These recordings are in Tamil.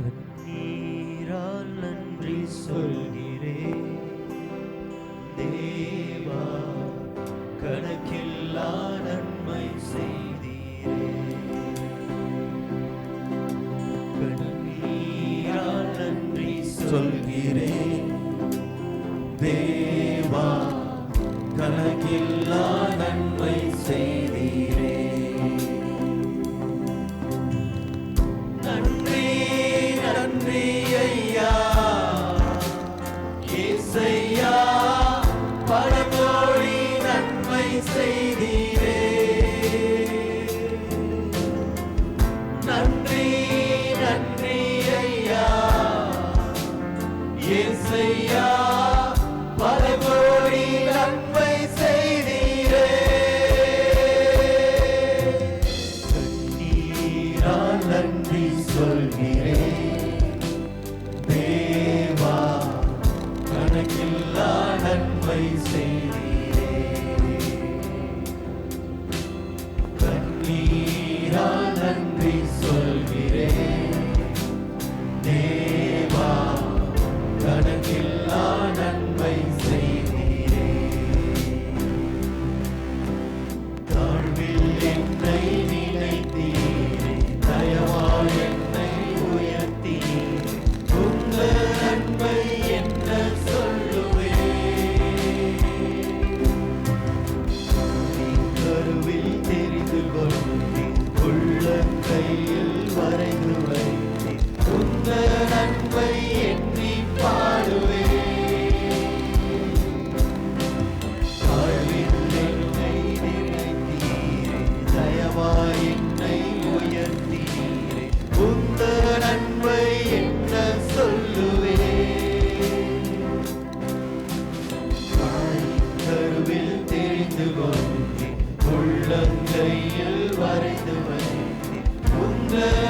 கண்ணீரால் நன்றி சொல்கிறேன். தேவா கணக்கில்லா நன்மை செய்தீரே. கண்ணீரால் நன்றி சொல்கிறேன். தேவா கணக்கில்லா நன்மை செய்தீரே. நன்றி சொல்கிறேன். வைத்துவோம் உள்ளங்கையில் வரைந்து வைத்து உங்கள்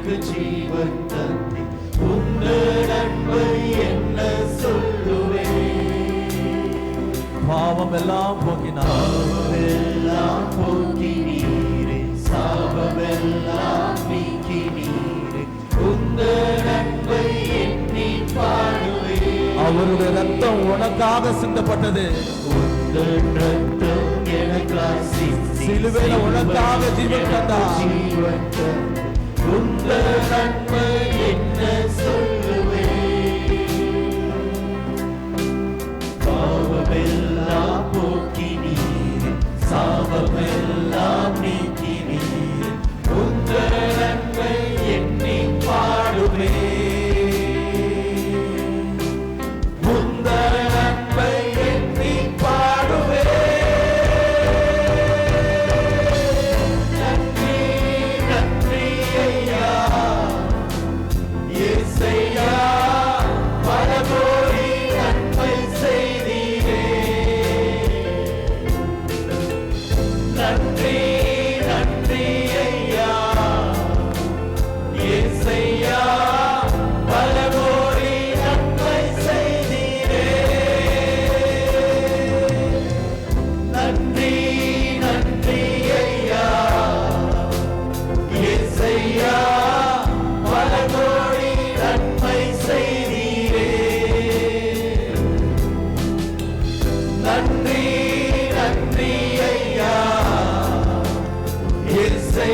எனக்கு ஜீவன் தந்தி உந்தன் அன்பை என்ன சொல்லுவேன் பாவம் எல்லாம் போக்கினார். எல்லாம் போக்கி நீரே சாபமெல்லாம் நீக்கி நீரே உந்தன் அன்பை எண்ணி பாடுவேன் அவருடைய ரத்தம் உனக்காக சிந்தப்பட்டது. உந்தன் ரத்தம் எனக்காய் சிந்தி. சிலுவையில உனக்காக ஜீவன் தந்தார். ஜீவன் தந்தார். உந்தன் அன்பை என்ன நன்றி நன்றி ஐயா. இசை